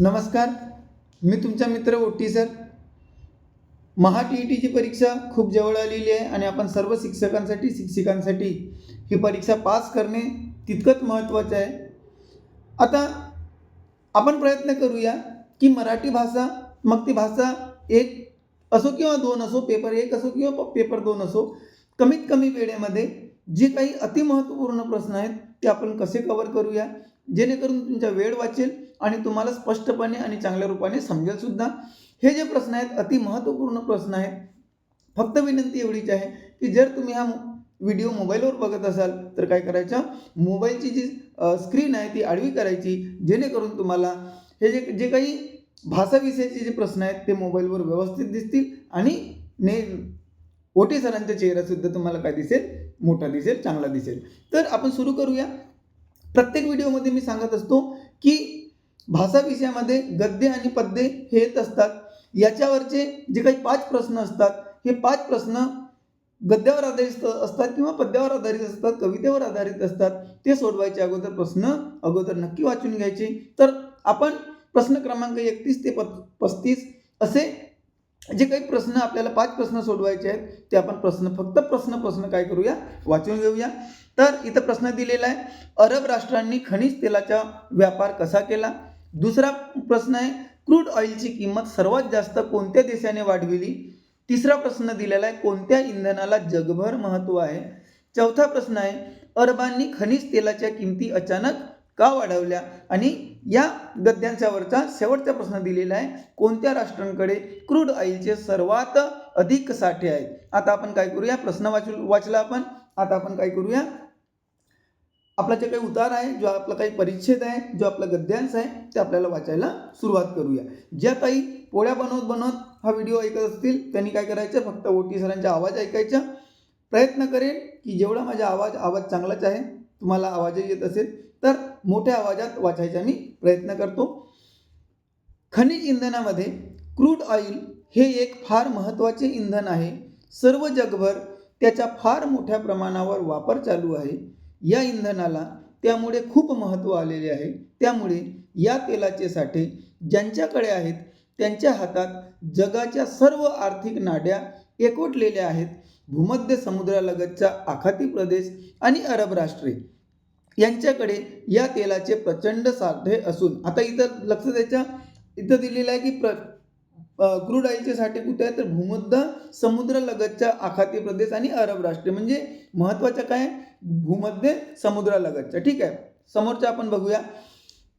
नमस्कार. मी तुमचा मित्र OT sir. Maha T E टीची परीक्षा खूप जवळ आलेली आहे आणि आपण सर्व शिक्षकांसाठी शिक्षिकांसाठी ही परीक्षा पास करणे तितकंच महत्त्वाचं आहे. आता आपण प्रयत्न करूया की मराठी भाषा मग ती भाषा एक असो किंवा दोन असो पेपर एक असो किंवा पेपर दोन असो कमीत कमी वेळेमध्ये जे काही अतिमहत्त्वपूर्ण प्रश्न आहेत ते आपण कसे कवर करूया? जेणेकरून तुमचा वेळ वाचेल आणि तुम्हाला स्पष्टपणे आणि चांगल्या रूपाने समजेल सुद्धा. हे जे प्रश्न आहेत अति महत्त्वपूर्ण प्रश्न आहेत. फक्त विनंती एवढीच आहे की जर तुम्ही हा व्हिडिओ मोबाईलवर बघत असाल तर काय करायचं? मोबाईलची जी स्क्रीन आहे ती आडवी करायची. जेणेकरून तुम्हाला हे जे जे काही भाषाविषयीचे जे प्रश्न आहेत ते मोबाईलवर व्यवस्थित दिसतील आणि ने ओटी सरांचा चेहरासुद्धा तुम्हाला काय दिसेल? मोठा दिसेल चांगला दिसेल. तर आपण सुरू करूया. प्रत्येक व्हिडिओमध्ये मी सांगत असतो की भाषा विषयामध्ये गद्य आणि पद्य हे येत असतात. याच्यावरचे जे काही पाच प्रश्न असतात हे पाच प्रश्न गद्यावर आधारित असतात किंवा पद्यावर आधारित असतात कवितेवर आधारित असतात ते सोडवायचे अगोदर प्रश्न अगोदर नक्की वाचून घ्यायचे. तर आपण प्रश्न क्रमांक एकतीस ते प पस्तीस असे जे काही प्रश्न आपल्याला पाच प्रश्न सोडवायचे आहेत ते आपण प्रश्न फक्त प्रश्न प्रश्न काय करूया? वाचून घेऊया. तर इथं प्रश्न दिलेला आहे अरब राष्ट्रांनी खनिज तेलाचा व्यापार कसा केला? दुसरा प्रश्न आहे क्रूड ऑइलची किंमत सर्वात जास्त कोणत्या देशाने वाढविली? तिसरा प्रश्न दिलेला आहे कोणत्या इंधनाला जगभर महत्त्व आहे? चौथा प्रश्न आहे अरबांनी खनिज तेलाच्या किमती अचानक का वाढवल्या? आणि या गद्यांच्यावरचा शेवटचा प्रश्न दिलेला आहे कोणत्या राष्ट्रांकडे क्रूड ऑइलचे सर्वात अधिक साठे आहेत? आता आपण काय करूया? प्रश्न वाचू वाचला आपण. आता आपण काय करूया? आपला जे काही उतार आहे जो आपला काही परिच्छेद आहे जो आपला गद्यांश आहे ते आपल्याला वाचायला सुरुवात करूया. ज्या काही पोळ्या बनवत बनवत हा व्हिडिओ ऐकत असतील त्यांनी काय करायचं? फक्त ओटी सरांचा आवाज ऐकायचा प्रयत्न करेन की जेवढा माझा आवाज आवाज चांगलाच आहे तुम्हाला आवाजही येत असेल तर मोठ्या आवाजात वाचायचा मी प्रयत्न करतो. खनिज इंधनामध्ये क्रूड ऑइल हे एक फार महत्त्वाचे इंधन आहे. सर्व जगभर त्याचा फार मोठ्या प्रमाणावर वापर चालू आहे. या इंधनाला त्यामुळे खूप महत्त्व आलेले आहे. त्यामुळे या तेलाचे साठे ज्यांच्याकडे आहेत त्यांच्या हातात जगाच्या सर्व आर्थिक नाड्या एकवटलेल्या आहेत. भूमध्य समुद्रालगतचा आखाती प्रदेश आणि अरब राष्ट्रे यांच्याकडे या तेलाचे प्रचंड साठे असून आता इथं लक्ष द्यायच्या इथं दिलेलं आहे की प्र क्रूड ऑइलचे साठे कुठे आहेत? तर भूमध्य समुद्रालगतच्या आखाती प्रदेश आणि अरब राष्ट्र. म्हणजे महत्त्वाचं काय? भूमध्य समुद्रालगतच्या ठीक आहे? समोरच्या आपण बघूया.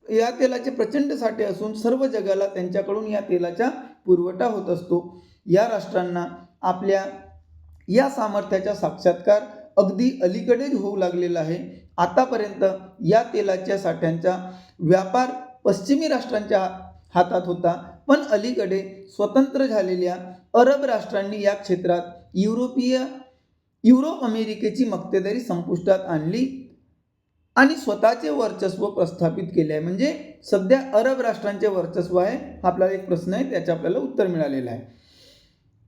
या तेलाचे प्रचंड साठे असून सर्व जगाला त्यांच्याकडून या तेलाचा पुरवठा होत असतो. या राष्ट्रांना आपल्या या सामर्थ्याचा साक्षात्कार अगदी अलीकडेच होऊ लागलेला आहे. आतापर्यंत या तेलाच्या साठ्यांचा व्यापार पश्चिमी राष्ट्रांच्या हातात होता पण अलीकडे स्वतंत्र झालेल्या अरब राष्ट्रांनी या क्षेत्रात युरोपीय युरोप अमेरिकेची मक्तेदारी संपुष्टात आणली आणि स्वतःचे वर्चस्व प्रस्थापित केले आहे म्हणजे सध्या अरब राष्ट्रांचे वर्चस्व आहे हा आपल्याला एक प्रश्न आहे त्याचे आपल्याला उत्तर मिळालेलं आहे.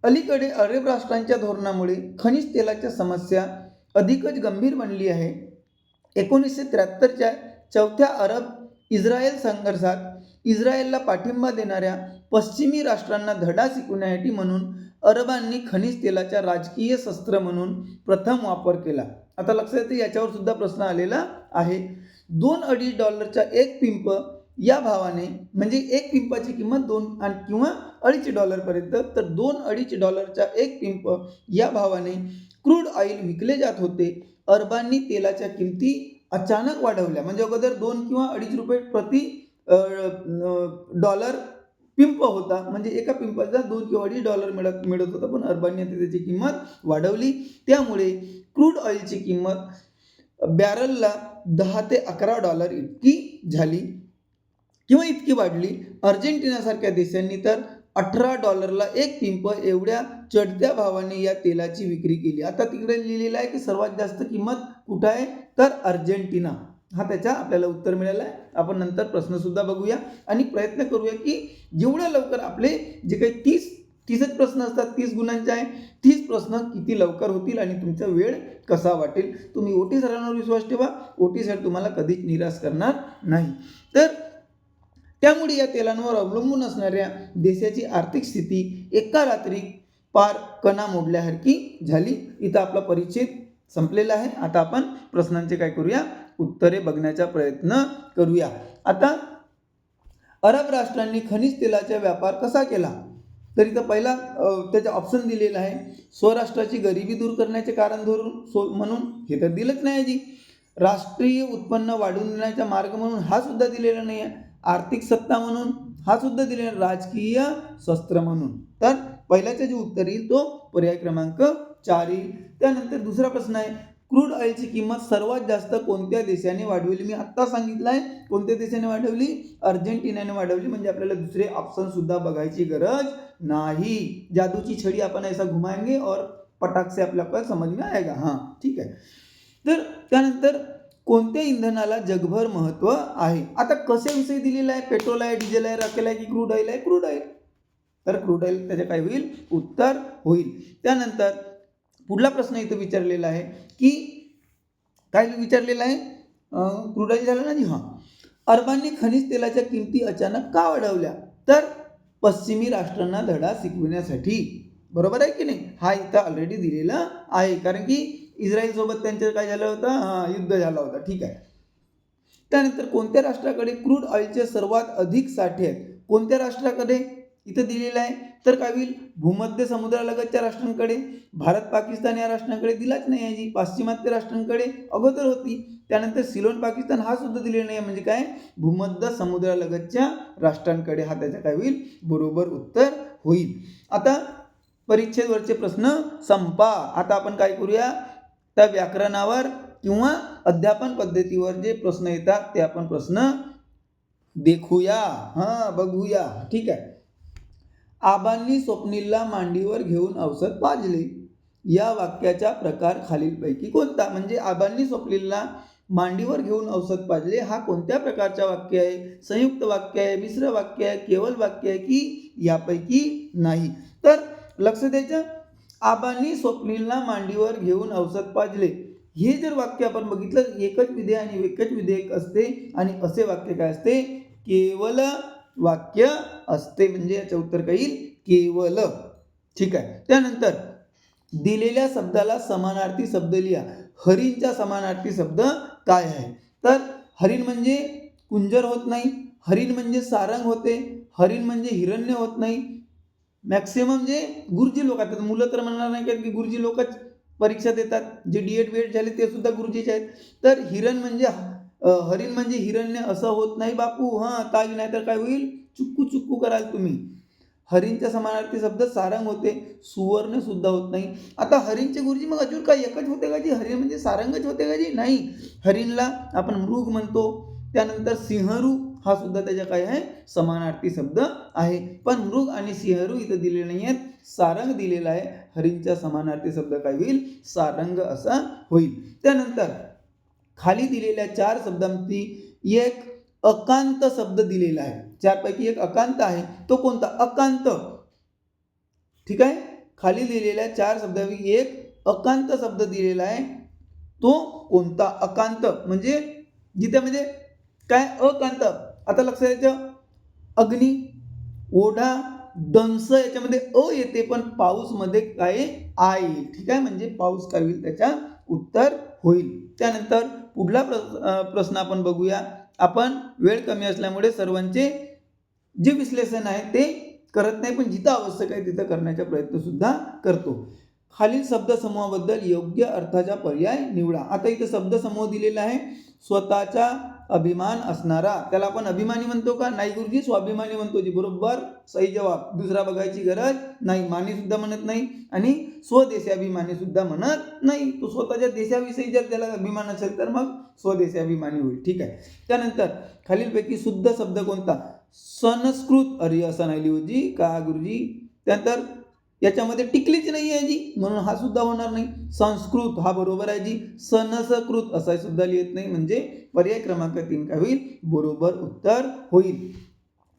अलीकडे अरब राष्ट्रांच्या धोरणामुळे खनिज तेलाच्या समस्या अधिकच गंभीर बनली आहे. एकोणीसशे त्र्याहत्तरच्या चौथ्या अरब इस्रायल संघर्षात इस्रायलला पाठिंबा देणाऱ्या पश्चिमी राष्ट्रांना धडा शिकवण्यासाठी म्हणून अरबांनी खनिज तेलाचा राजकीय शस्त्र म्हणून प्रथम वापर केला. आता लक्षात येते याच्यावर सुद्धा प्रश्न आलेला आहे. दोन अडीच डॉलरचा एक पिंप या भावाने म्हणजे एक पिंपाची किंमत दोन आणि किंवा अडीच डॉलरपर्यंत तर दोन अडीच डॉलरचा एक पिंप या भावाने क्रूड ऑइल विकले जात होते. अरबांनी तेलाच्या किमती अचानक वाढवल्या. म्हणजे अगोदर दोन किंवा अडीच रुपये प्रति डॉलर पिंप होता. म्हणजे एका पिंपाचा दोन किंवा अडीच डॉलर मिळत मिळत होता. पण अरबांनी आता त्याची किंमत वाढवली. त्यामुळे क्रूड ऑइलची किंमत बॅरलला दहा ते अकरा डॉलर इतकी झाली किंवा इतकी वाढली. अर्जेंटिनासारख्या देशांनी तर अठरा डॉलरला एक पिंप एवढ्या चढत्या भावाने या तेलाची विक्री केली. आता तिकडे लिहिलेलं आहे की सर्वात जास्त किंमत कुठं आहे? तर अर्जेंटिना. हा त्याचा आपल्याला उत्तर मिळालं आहे. आपण नंतर प्रश्नसुद्धा बघूया. आणि प्रयत्न करूया की जेवढ्या लवकर आपले जे काही तीस तीसच प्रश्न असतात तीस गुणांचे आहे तीस प्रश्न किती लवकर होतील आणि तुमचा वेळ कसा वाटेल? तुम्ही ओटी सरांवर विश्वास ठेवा. ओटी सर तुम्हाला कधीच निराश करणार नाही. तर त्यामुळे या तेलांवर अवलंबून असणाऱ्या देशाची आर्थिक स्थिती एका रात्री पार कणा मोडल्यासारखी झाली. इथं आपला परिच्छेद संपलेला आहे. आता आपण प्रश्नांचे काय करूया? उत्तरे बघण्याचा प्रयत्न करूया. आता अरब राष्ट्रांनी खनिज तेलाचा व्यापार कसा केला? तर इथं पहिला त्याचा ऑप्शन दिलेला आहे. स्वराष्ट्राची गरिबी दूर करण्याचे कारण धरून सो म्हणून हे तर दिलंच नाही जी राष्ट्रीय उत्पन्न वाढवून देण्याचा मार्ग म्हणून हा सुद्धा दिलेला नाही आहे आर्थिक सत्ता म्हणून हा सुद्धा दिलेला राजकीय शस्त्र म्हणून. तर पहिल्याचं जे उत्तर येईल तो पर्याय क्रमांक चार येईल. त्यानंतर दुसरा प्रश्न आहे क्रूड ऑइलची किंमत सर्वात जास्त कोणत्या देशाने वाढवली? मी आत्ता सांगितलं आहे कोणत्या देशाने वाढवली? अर्जेंटिनाने वाढवली म्हणजे आपल्याला दुसरे ऑप्शन सुद्धा बघायची गरज नाही. जादूची छडी आपण ऐसा घुमाएंगे और पटाक से आपल्याला समज में आएगा. हां ठीक आहे. तर त्यानंतर कोणत्या इंधनाला जगभर महत्त्व आहे? आता कशाविषयी दिलेलं आहे? पेट्रोल आहे डिझेल आहे राखेल आहे की क्रूड ऑइल आहे? Crude oil. तर क्रूड ऑइल त्याचं काय होईल? उत्तर होईल. त्यानंतर पुढला प्रश्न इथं विचारलेला आहे की काय विचारलेलं आहे? क्रूड ऑइल झालं ना? जी हां. अरबांनी खनिज तेलाच्या किमती अचानक का वाढवल्या? तर पश्चिमी राष्ट्रांना धडा शिकविण्यासाठी. बरोबर आहे की नाही? हा इथं ऑलरेडी दिलेला आहे. कारण की इस्रायलसोबत त्यांचं काय झालं होतं? हां युद्ध झालं होतं. ठीक आहे. त्यानंतर कोणत्या राष्ट्राकडे क्रूड ऑइलचे सर्वात अधिक साठे आहेत? कोणत्या राष्ट्राकडे? इथं दिलेलं आहे. तर काय होईल? भूमध्य समुद्रालगतच्या राष्ट्रांकडे. भारत पाकिस्तान या राष्ट्रांकडे दिलाच नाही आहे जी पाश्चिमात्य राष्ट्रांकडे अगोदर होती. त्यानंतर सिलोन पाकिस्तान हा सुद्धा दिलेला नाही. आहे म्हणजे काय? भूमध्य समुद्रालगतच्या राष्ट्रांकडे. हा त्याचा काय होईल? बरोबर उत्तर होईल. आता परीक्षेवरचे प्रश्न संपा. आता आपण काय करूया? त्या व्याकरणावर किंवा अध्यापन पद्धतीवर जे प्रश्न येतात ते आपण प्रश्न देखूया. हां बघूया. ठीक आहे. आबांनी स्वप्नीलला मांडीवर घेऊन औषध पाजले. या वाक्याचा प्रकार खालीलपैकी कोणता? म्हणजे आबांनी स्वप्नीलला मांडीवर घेऊन औषध पाजले हा कोणत्या प्रकारचा वाक्य आहे? संयुक्त वाक्य आहे मिश्र वाक्य आहे केवळ वाक्य आहे की यापैकी नाही? तर लक्ष द्यायचं. आबांनी स्वप्नीलला मांडीवर घेऊन औषध पाजले. हे जर वाक्य आपण बघितलं एकच विधेय आणि एकच विधेयक असते आणि असे वाक्य काय असते? केवल वाक्य असते म्हणजे याचं उत्तर काय येईल? केवल. ठीक आहे. त्यानंतर दिलेल्या शब्दाला समानार्थी शब्द लिहा. हरिणचा समानार्थी शब्द काय आहे? तर हरिण म्हणजे कुंजर होत नाही. हरिण म्हणजे सारंग होते. हरिण म्हणजे हिरण्य होत नाही. मॅक्सिमम जे गुरुजी लोक आहेत मुलं तर म्हणणार नाही का की गुरुजी लोकच परीक्षा देतात. जे डी एड बी एड झाले ते सुद्धा गुरुजीचे आहेत. तर हिरण म्हणजे हरिण म्हणजे हिरण्य असं होत नाही बापू. हां ताग नाही तर काय होईल? चुक्कू चुक्कू कराल तुम्ही. हरिणच्या समानार्थी शब्द सारंग होते. सुवर्ण सुद्धा होत नाही. आता हरिणचे गुरुजी मग अजून काय एकच होते का जी? हरिण म्हणजे सारंगच होते का जी? नाही. हरिणला आपण मृग म्हणतो. त्यानंतर सिंहरू हा सुद्धा त्याच्या काय आहे? समानार्थी शब्द आहे. पण मृग आणि सिंहरू इथं दिलेले नाही आहेत सारंग दिलेला आहे. हरिंचा समानार्थी शब्द काय होईल? सारंग असा होईल. त्यानंतर खाली दिलेल्या चार शब्दांपैकी एक अकांत शब्द दिलेला आहे. चारपैकी एक अकांत आहे. तो कोणता? अकांत. ठीक आहे? खाली दिलेल्या चार शब्दापैकी एक अकांत शब्द दिलेला आहे. तो कोणता? अकांत. म्हणजे जिथे म्हणजे काय? अकांत. आता लक्षात द्यायचं. अग्नी ओढा दंस याच्यामध्ये अ येते पण पाऊसमध्ये काय? आ येईल. ठीक आहे? म्हणजे पाऊस काय होईल? त्याच्या उत्तर होईल. त्यानंतर पुढला प्र प्रश्न आपण बघूया. आपण वेळ कमी असल्यामुळे सर्वांचे जे विश्लेषण आहे ते करत नाही पण जिथं आवश्यक आहे तिथं करण्याचा प्रयत्नसुद्धा करतो. खालील शब्दसमूहाबद्दल योग्य अर्थाचा पर्याय निवडा. आता इथं शब्दसमूह दिलेला आहे स्वतःचा अभिमान असणारा. त्याला आपण अभिमानी म्हणतो का? नाही गुरुजी स्वाभिमानी म्हणतो जी. बरोबर? सही जवाब. दुसरा बघायची गरज नाही. मानी सुद्धा म्हणत नाही आणि स्वदेशाभिमानी सुद्धा म्हणत नाही. तो स्वतःच्या देशाविषयी जर त्याला अभिमान असेल तर मग स्वदेशाभिमानी होईल. ठीक आहे? त्यानंतर खालीलपैकी शुद्ध शब्द कोणता? संस्कृत अरे असं नाही लिहूजी का गुरुजी? त्यानंतर याच्यामध्ये टिकलीच नाही आहे जी. म्हणून हा सुद्धा होणार नाही. संस्कृत हा बरोबर आहे जी. सनसकृत असा सुद्धा लिहित नाही. म्हणजे पर्याय क्रमांक तीन काय होईल? बरोबर उत्तर होईल.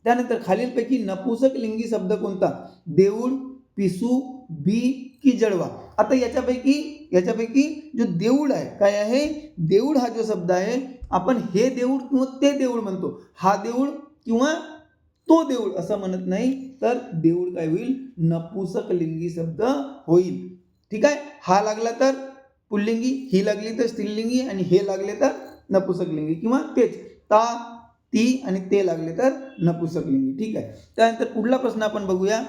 त्यानंतर खालीलपैकी नपुसक लिंगी शब्द कोणता? देऊळ पिसू बी की जळवा आता याच्यापैकी याच्यापैकी जो देऊळ आहे काय आहे? देऊळ हा जो शब्द आहे आपण हे देऊळ किंवा ते देऊळ म्हणतो. हा देऊळ किंवा तो देऊळ असं म्हणत नाही तर देऊळ काय होईल? नपुसक लिंगी शब्द होईल. ठीक आहे? हा लागला तर पुल्लिंगी ही लागली तर स्त्रीलिंगी आणि हे लागले तर नपुसकलिंगी किंवा तेच ता ती आणि ते लागले तर नपुसकलिंगी ठीक आहे? त्यानंतर पुढला प्रश्न आपण बघूया.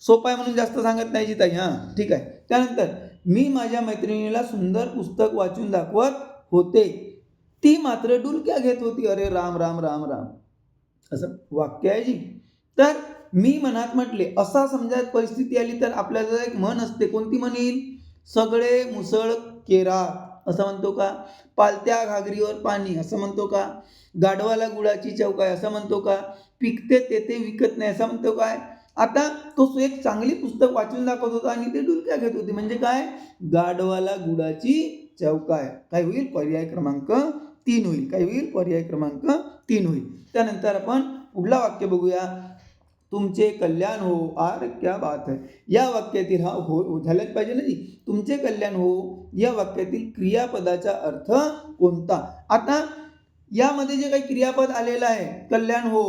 सोपा आहे म्हणून जास्त सांगत नाही जिताई हां. ठीक आहे? त्यानंतर मी माझ्या मैत्रिणीला सुंदर पुस्तक वाचून दाखवत होते. ती मात्र डुलक्या घेत होती. अरे राम राम राम राम. असं वाक्य आहे जी तर मी मनात म्हटले असा समजा परिस्थिती आली तर आपल्याला एक मन असते. कोणती म्हण येईल? सगळे मुसळ केरा. असं म्हणतो का? पालत्या घागरीवर पाणी. असं म्हणतो का? गाढवाला गुळाची चौकाय असं म्हणतो का? पिकते तेथे विकत नाही. असं म्हणतो काय? आता तो एक चांगली पुस्तक वाचून दाखवत होता आणि ते डुलक्या घेत होती. म्हणजे काय? गाढवाला गुळाची चौकाय काय होईल? पर्याय क्रमांक तीन होईल. काय होईल? पर्याय क्रमांक तीन होईल. त्यानंतर आपण पुढला वाक्य बघूया. तुमचे कल्याण हो आर क्या बात आहे या वाक्यातील हा हो हो झाल्याच पाहिजे ना जी? तुमचे कल्याण हो या वाक्यातील क्रियापदाचा अर्थ कोणता? आता यामध्ये जे काही क्रियापद आलेलं आहे कल्याण हो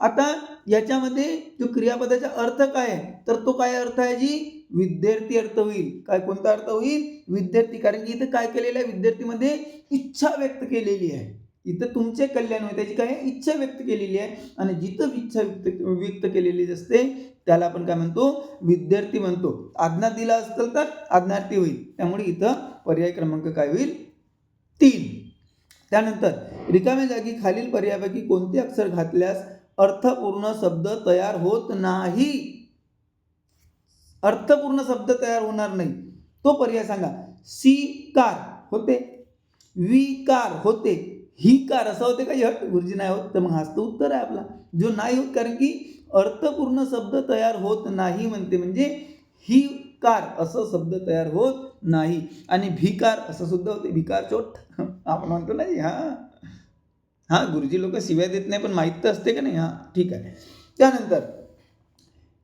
आता याच्यामध्ये जो क्रियापदाचा अर्थ काय आहे? तर तो काय अर्थ आहे जी? विद्यार्थी अर्थ होईल. काय कोणता अर्थ होईल? विद्यार्थी. कारण की इथं काय केलेलं आहे? विद्यार्थीमध्ये इच्छा व्यक्त केलेली आहे. इथं तुमचे कल्याण होईल त्याची काय इच्छा व्यक्त केलेली आहे. आणि जिथं इच्छा व्यक्त व्यक्त केलेली असते त्याला आपण काय म्हणतो? विद्यार्थी म्हणतो. आज्ञा दिला असेल तर आज्ञार्थी होईल. त्यामुळे इथं पर्याय क्रमांक काय होईल? तीन. त्यानंतर रिकाम्या जागी खालील पर्यायापैकी कोणते अक्षर घातल्यास अर्थपूर्ण शब्द तयार होत नाही? अर्थपूर्ण शब्द तयार होणार नाही. तो पर्याय सांगा. सी कार होते. वी कार होते. ही कार असं होते का हट गुरुजी नाही होत. तर मग हाच तर उत्तर आहे आपला. जो नाही होत कारण की अर्थपूर्ण शब्द तयार होत नाही म्हणते. म्हणजे ही कार असं शब्द तयार होत नाही. आणि भिकार असं सुद्धा होते. भिकार चोट. आपण म्हणतो नाही हा हां हां गुरुजी लोक शिव्या देत नाही पण माहीत तर असते का नाही? हां ठीक आहे. त्यानंतर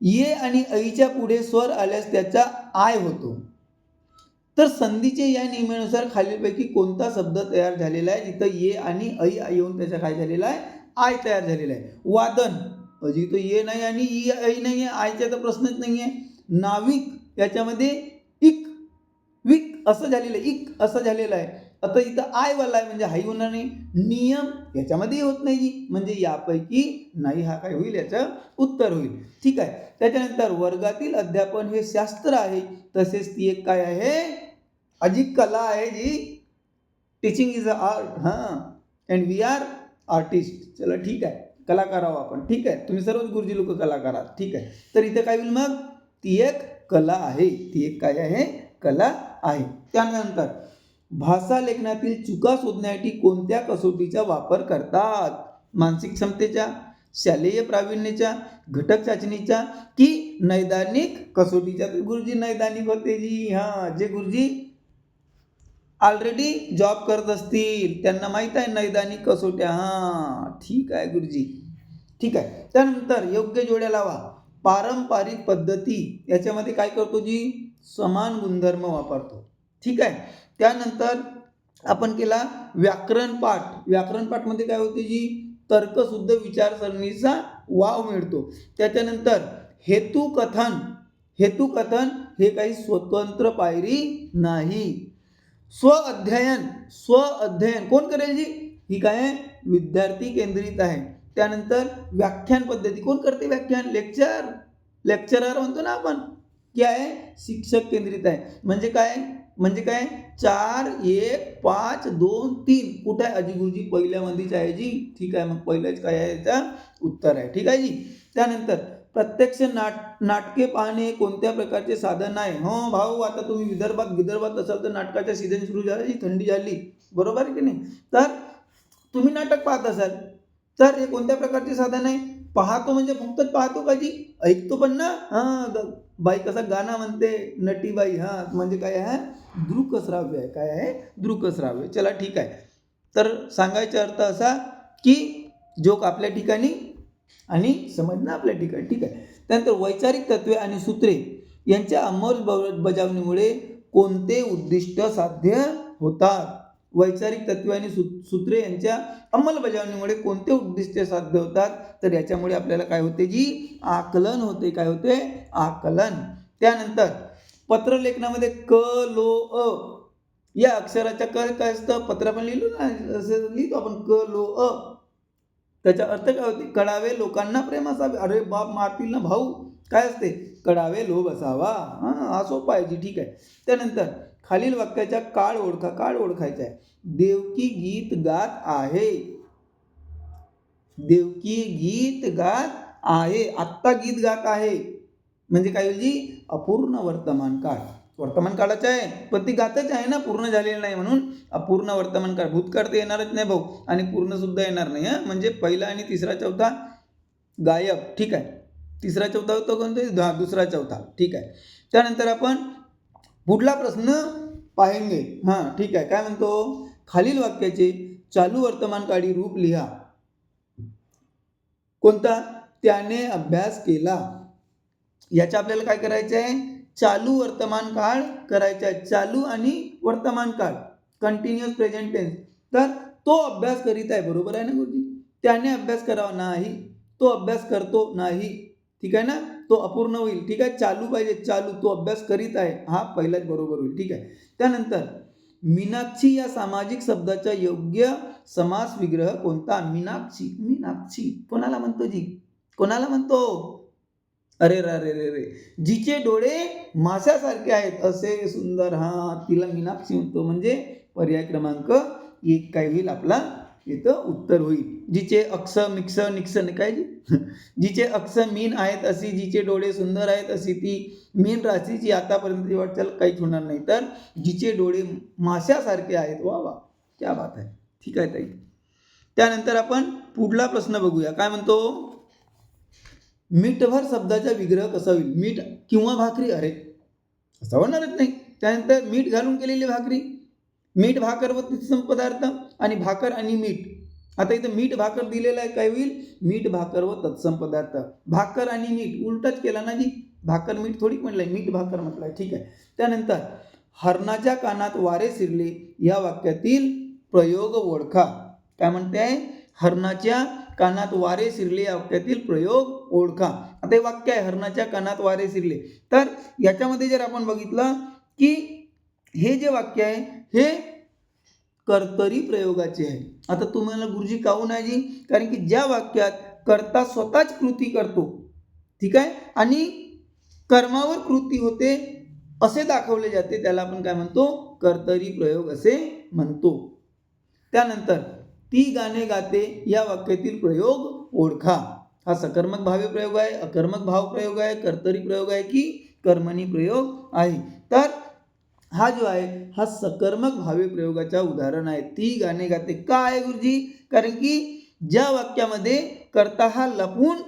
ये आणि ऐच्या पुढे स्वर आल्यास त्याचा आय होतो. तर संधीचे या नियमानुसार खालीलपैकी कोणता शब्द तयार झालेला आहे? जिथं ये आणि ऐ येऊन त्याचा काय झालेला आहे? आय तयार झालेला आहे. वादन. म्हणजे अजी ये नाही आणि ई ऐ नाही आहे. आयचा तर प्रश्नच नाही आहे नाविक याच्यामध्ये इक. विक असं झालेलं आहे. इक असं झालेलं आहे. आता इथं आयवाला आहे म्हणजे हाई होणार नाही. नियम याच्यामध्येही होत नाही. जी म्हणजे यापैकी नाही हा काय होईल? याचं उत्तर होईल. ठीक आहे. त्याच्यानंतर वर्गातील अध्यापन हे शास्त्र आहे. तसेच ती एक काय आहे? अजी कला आहे जी. टीचिंग इज अ आर्ट हां. अँड वी आर आर्टिस्ट चला ठीक आहे. कलाकार आहो आपण. ठीक आहे. तुम्ही सर्वच गुरुजी लोक कलाकार आहात. ठीक आहे. तर इथं काय होईल मग? ती एक कला आहे. ती एक काय आहे? कला आहे. त्यानंतर भाषा लेखनातील चुका शोधण्यासाठी कोणत्या कसोटीचा वापर करतात? मानसिक क्षमतेच्या शालेय प्रावीण्याच्या घटक चाचणीच्या की नैदानिक कसोटीच्या? गुरुजी नैदानिक होते जी. हां. जे गुरुजी ऑलरेडी जॉब करत असतील. त्यांना माहीत आहे नैदानिक कसोट्या. हां ठीक आहे गुरुजी. ठीक आहे. त्यानंतर योग्य जोड्या लावा. पारंपरिक पद्धती. याच्यामध्ये काय करतो जी? समान गुणधर्म वापरतो. ठीक आहे? त्यानंतर आपण केला व्याकरण पाठ. व्याकरण पाठमध्ये काय होते जी? तर्कशुद्ध विचारसरणीचा वाव मिळतो. त्याच्यानंतर हेतुकथन. हेतुकथन हे काही स्वतंत्र पायरी नाही. स्व अध्ययन स्व अध्ययन. कोण करेल जी? ही काय आहे? विद्यार्थी केंद्रित आहे. त्यानंतर व्याख्यान पद्धती. कोण करते व्याख्यान? लेक्चर लेक्चरर म्हणतो ना आपण. की आहे? शिक्षक केंद्रित आहे. म्हणजे काय? म्हणजे काय? चार एक पाच दोन तीन. कुठं आहे? अजी गुरुजी पहिल्यामध्येच आहे जी. ठीक आहे. मग पहिल्याच काय आहे याचा? उत्तर आहे. ठीक आहे जी? त्यानंतर प्रत्यक्ष नाट नाटके पाहणे कोणत्या प्रकारचे साधन आहे? हो भाऊ आता तुम्ही विदर्भात विदर्भात असाल तर नाटकाच्या सीझन सुरू झाला थंडी झाली. बरोबर आहे की नाही? तर तुम्ही नाटक पाहत असाल तर हे कोणत्या प्रकारचे साधन आहे? पाहतो म्हणजे फक्त पाहतो का जी? ऐकतो पण ना? हां बाई कसा गाणं म्हणते नटीबाई हां म्हणजे काय आहे? दृकश्राव्य आहे. काय आहे? दृकश्राव्य चला ठीक आहे. तर सांगायचा अर्थ असा की जोक आपल्या ठिकाणी आणि समजणं आपल्या ठिकाणी. ठीक आहे? त्यानंतर वैचारिक तत्वे आणि सूत्रे यांच्या अंमलबजावणीमुळे कोणते उद्दिष्ट साध्य होतात? वैचारिक तत्वे आणि सू सूत्रे यांच्या अंमलबजावणीमुळे कोणते उद्दिष्टे साध्य होतात? तर याच्यामुळे आपल्याला काय होते जी? आकलन होते. काय होते? आकलन. त्यानंतर पत्रलेखनामध्ये क लो अ या अक्षराच्या क काय असतं? पत्र पण लिहिलो ना? असं लिहितो आपण. क लो अ. त्याचा अर्थ काय होते? कळावे लोकांना प्रेम असावे. अरे बाप मारतील ना भाऊ? काय असते? कळावे लोभ असावा. हां हा सोपा आहे जी ठीक आहे. त्यानंतर खालील वाक्याच्या काळ ओळखा काळ ओळखायचा आहे. देवकी गीत गात आहे. देवकी गीत गात आहे. आत्ता गीत गात आहे. म्हणजे काय होईल जी? अपूर्ण वर्तमान काळ. वर्तमान काळाचं आहे पण ती गातच आहे ना पूर्ण झालेली नाही म्हणून अपूर्ण वर्तमान काळ भूतकाळ तर येणारच नाही भाऊ आणि पूर्णसुद्धा येणार नाही हां? म्हणजे पहिला आणि तिसरा चौथा गायब ठीक आहे. तिसरा चौथा होतो कोणतो? हा दुसरा चौथा ठीक आहे. त्यानंतर आपण पुढला प्रश्न पाहेंगे हां ठीक आहे. काय म्हणतो? खालील वाक्याचे चालू वर्तमान काळी रूप लिहा. कोणता? त्याने अभ्यास केला. याचा आपल्याला काय करायचं आहे चालू वर्तमान काळ करायचा आहे. चालू आणि वर्तमान काळ. कंटिन्युअस प्रेझेंट टेन्स तर तो अभ्यास करीत आहे. बरोबर आहे ना गुरुजी? त्याने अभ्यास करावा नाही तो अभ्यास करतो नाही. ठीक आहे ना? तो अपूर्ण होईल. ठीक आहे? चालू पाहिजे. चालू. तो अभ्यास करीत आहे. हा पहिलाच बरोबर होईल. ठीक आहे? त्यानंतर मीनाक्षी या सामाजिक शब्दाचा योग्य समास विग्रह कोणता? मीनाक्षी. मीनाक्षी. कोणाला म्हणतो जी? कोणाला म्हणतो? अरे रे रे रे रे जिचे डोळे माशासारखे आहेत असे सुंदर. हा तिला मीनाक्षी म्हणतो. म्हणजे पर्याय क्रमांक एक काय होईल? आपला इथं उत्तर होईल. जिचे अक्ष मिक्स निक्स काय जी? जिचे अक्ष मीन आहेत अशी जिचे डोळे सुंदर आहेत अशी ती मीन राशीची आतापर्यंतची वाटचाल काहीच होणार नाही. तर जिचे डोळे माशासारखे आहेत. वा वा. क्या बात आहे. ठीक आहे ताई. त्यानंतर आपण पुढला प्रश्न बघूया. काय म्हणतो? मीठभर शब्दाचा विग्रह कसा होईल? मीठ किंवा भाकरी? अरे असं होणारच नाही. त्यानंतर मीठ घालून केलेली भाकरी. मीठ भाकर व तत्सम पदार्थ आणि भाकर आणि मीठ. आता इथं मीठ भाकर दिलेलं आहे. काय होईल? मीठ भाकर व तत्सम पदार्थ. भाकर आणि मीठ. उलटच केला ना जी भाकर मीठ थोडी म्हटलंय. मीठ भाकर म्हटलंय. ठीक आहे. त्यानंतर हरणाच्या कानात वारे शिरले. या वाक्यातील प्रयोग ओळखा. काय म्हणते? आहे हरणाच्या कानात वारे शिरले या वाक्यातील प्रयोग ओळखा. आता हे वाक्य आहे हरणाच्या कानात वारे शिरले. तर याच्यामध्ये जर आपण बघितलं की हे जे वाक्य आहे हे कर्तरी प्रयोगाचे आहे. आता तुम्हाला गुरुजी काऊ नाही जी कारण की ज्या वाक्यात कर्ता स्वतःच कृती करतो ठीक आहे? आणि कर्मावर कृती होते असे दाखवले जाते त्याला आपण काय म्हणतो? कर्तरी प्रयोग असे म्हणतो. त्यानंतर ती गाणे गाते या वाक्यातील प्रयोग ओळखा. हा सकर्मक भावी प्रयोग आहे अकर्मक भाव प्रयोग आहे कर्तरी प्रयोग आहे की कर्मणी प्रयोग आहे. तर हा जो आहे हा सकर्मक भावी प्रयोगाचा उदाहरण आहे. ती गाणे गाते का आहे गुरुजी? कारण की ज्या वाक्यामध्ये कर्ता हा लपून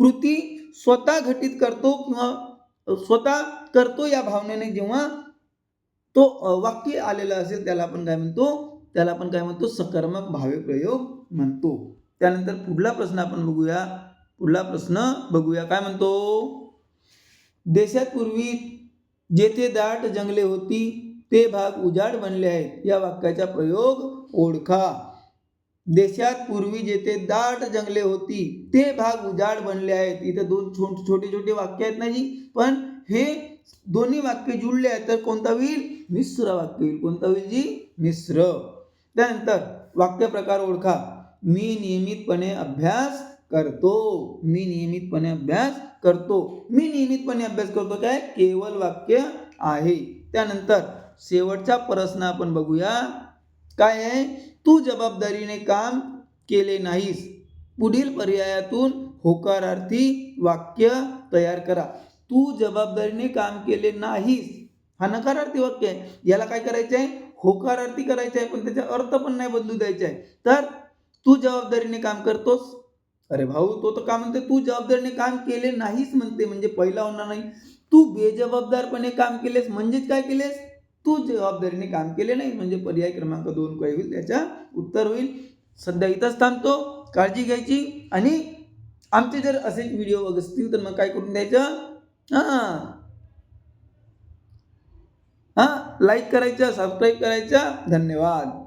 कृती स्वतः घटित करतो किंवा स्वतः करतो या भावनेने जेव्हा तो वाक्य आलेलं असेल त्याला आपण काय म्हणतो? त्याला आपण काय म्हणतो? सकर्मक भावे प्रयोग म्हणतो. त्यानंतर पुढला प्रश्न आपण बघूया. पुढला प्रश्न बघूया. काय म्हणतो? देशात पूर्वी जेथे दाट जंगले होती ते भाग उजाड बनले आहेत. या वाक्याचा प्रयोग ओळखा. देशात पूर्वी जेथे दाट जंगले होती ते भाग उजाड बनले आहेत. इथे दोन छोटे छोटे छोटे वाक्य आहेत ना जी? पण हे दोन्ही वाक्य जुळले आहेत. तर कोणता होईल? मिश्र वाक्य होईल. कोणता होईल जी? मिश्र. त्यानंतर वाक्यप्रकार ओळखा. मी नियमितपणे अभ्यास करतो. मी नियमितपणे अभ्यास करतो. मी नियमितपणे अभ्यास करतो काय? केवळ वाक्य आहे. त्यानंतर शेवटचा प्रश्न आपण बघूया. काय आहे? तू जबाबदारीने काम केले नाहीस. पुढील पर्यायातून होकारार्थी वाक्य तयार करा. तू जबाबदारीने काम केले नाहीस. हा नकारार्थी वाक्य आहे. याला काय करायचं आहे होकार अर्थी करायचा आहे पण त्याचा अर्थ पण नाही बदलू द्यायचा आहे. तर तू जबाबदारीने काम करतोस. अरे भाऊ तो तर का म्हणते तू जबाबदारीने काम केले नाहीस म्हणते म्हणजे पहिला होणार नाही. तू बेजबाबदारपणे काम केलेस म्हणजेच काय केलेस? तू जबाबदारीने काम केले नाही म्हणजे पर्याय क्रमांक दोन काय होईल? त्याच्या उत्तर होईल. सध्या इथंच थांबतो काळजी घ्यायची. आणि आमचे जर असे व्हिडिओ असतील तर मग काय करून द्यायचं? हां. हां. लाईक करायच्या सबस्क्राईब करायच्या. धन्यवाद.